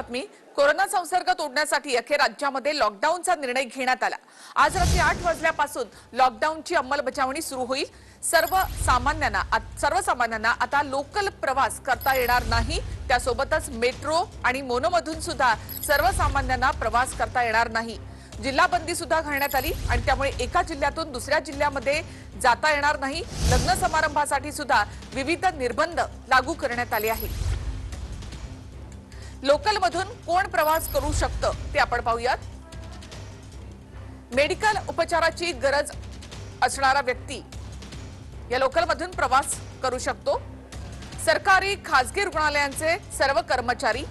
बातमी कोरोना संसर्ग तोडण्यासाठी अखेर राज्यामध्ये लॉकडाऊनचा निर्णय घेण्यात आला. आज रात्री आठ वाजल्यापासून लॉकडाऊनची अंमलबजावणी सुरू होईल. सर्व सामान्यांना आत- सर्वसामान्यांना आता लोकल प्रवास करता येणार नाही. त्यासोबतच मेट्रो आणि मोनोमधून सुद्धा सर्वसामान्यांना प्रवास करता येणार नाही. जिल्हा बंदी सुद्धा घालण्यात आली आणि त्यामुळे एका जिल्ह्यातून दुसऱ्या जिल्ह्यामध्ये जाता येणार नाही. लग्न समारंभासाठी सुद्धा विविध निर्बंध लागू करण्यात आले आहेत. लोकलमधून कोण प्रवास करू शकतं ते आपण पाहूयात. मेडिकल उपचाराची गरज असणारा व्यक्ती या लोकलमधून प्रवास करू शकतो. सरकारी खासगी रुग्णालयांचे सर्व कर्मचारी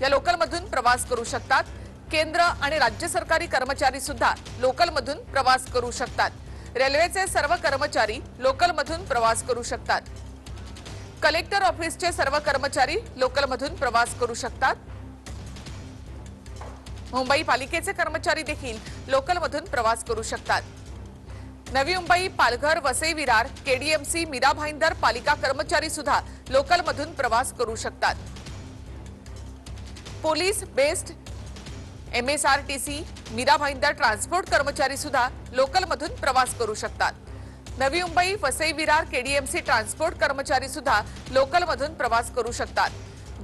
या लोकलमधून प्रवास करू शकतात. केंद्र आणि राज्य सरकारी कर्मचारी सुद्धा लोकलमधून प्रवास करू शकतात. रेल्वेचे सर्व कर्मचारी लोकलमधून प्रवास करू शकतात. कलेक्टर ऑफिसचे सर्व कर्मचारी लोकलमधून प्रवास करू शकतात. मुंबई पालिकेचे कर्मचारी देखील लोकलमधून प्रवास करू शकतात. नवी मुंबई पालघर वसई विरार केडीएमसी मीरा भाईंदर पालिका कर्मचारी सुद्धा लोकलमधून प्रवास करू शकतात. Police BEST MSRTC Mira Bhayandar transport कर्मचारी सुद्धा लोकलमधून प्रवास करू शकतात. नवी मुंबई वसई विरार केडीएमसी ट्रान्सपोर्ट कर्मचारी सुद्धा लोकलमधून प्रवास करू शकतात.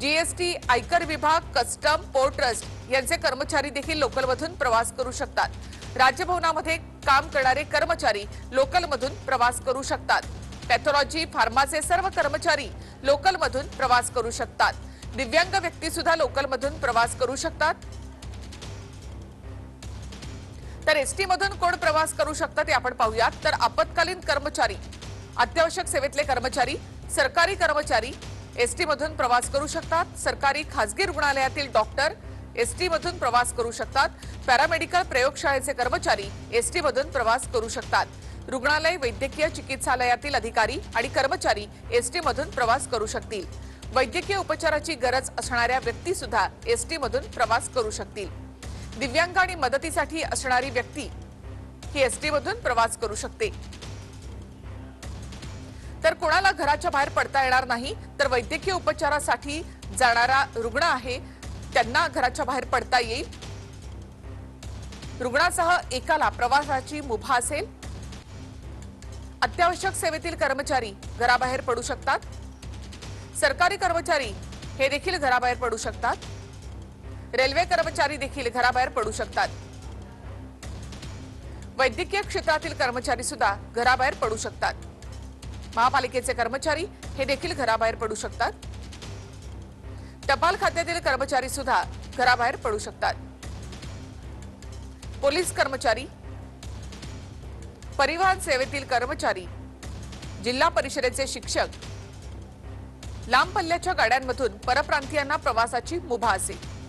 जीएसटी आयकर विभाग कस्टम पोर्ट ट्रस्ट यांचे कर्मचारी देखील लोकलमधून प्रवास करू शकतात. राजभवनामध्ये काम करणारे कर्मचारी लोकलमधून प्रवास करू शकतात. पॅथॉलॉजी फार्माचे सर्व कर्मचारी लोकलमधून प्रवास करू शकतात. दिव्यांग व्यक्ती सुद्धा लोकलमधून प्रवास करू शकतात. तर एसटी मधून कोण प्रवास करू शकतात ते आपण पाहूयात. तर आपत्कालीन कर्मचारी अत्यावश्यक सेवेतले कर्मचारी सरकारी कर्मचारी एसटी मधून प्रवास करू शकतात. सरकारी खासगी रुग्णालयातील डॉक्टर एसटी मधून प्रवास करू शकतात. पॅरामेडिकल प्रयोगशाळेचे कर्मचारी एसटी मधून प्रवास करू शकतात. रुग्णालय वैद्यकीय चिकित्सालयातील अधिकारी आणि कर्मचारी एसटी मधून प्रवास करू शकतील. वैद्यकीय उपचाराची गरज असणाऱ्या व्यक्ती सुद्धा एसटी मधून प्रवास करू शकतील. दिव्यांग आणि मदतीसाठी असणारी व्यक्ती ही एसटी मधून प्रवास करू शकते. तर कोणाला घराच्या बाहेर पडता येणार नाही तर वैद्यकीय उपचारासाठी जाणारा रुग्ण आहे त्यांना घराच्या बाहेर पडता येईल. रुग्णासह एकाला प्रवासाची मुभा असेल. अत्यावश्यक सेवेतील कर्मचारी घराबाहेर पडू शकतात. सरकारी कर्मचारी हे देखील घराबाहेर पडू शकतात. रेल्वे कर्मचारी देखील घराबाहेर पडू शकतात. वैद्यकीय क्षेत्रातील कर्मचारी सुद्धा घराबाहेर पडू शकतात. महापालिकेचे कर्मचारी हे देखील घराबाहेर पडू शकतात. टपाल खात्यातील कर्मचारी सुद्धा घराबाहेर पडू शकतात. पोलीस कर्मचारी परिवहन सेवेतील कर्मचारी जिल्हा परिषदेचे शिक्षक लांब पल्ल्याच्या गाड्यांमधून परप्रांतीयांना प्रवासाची मुभा असेल.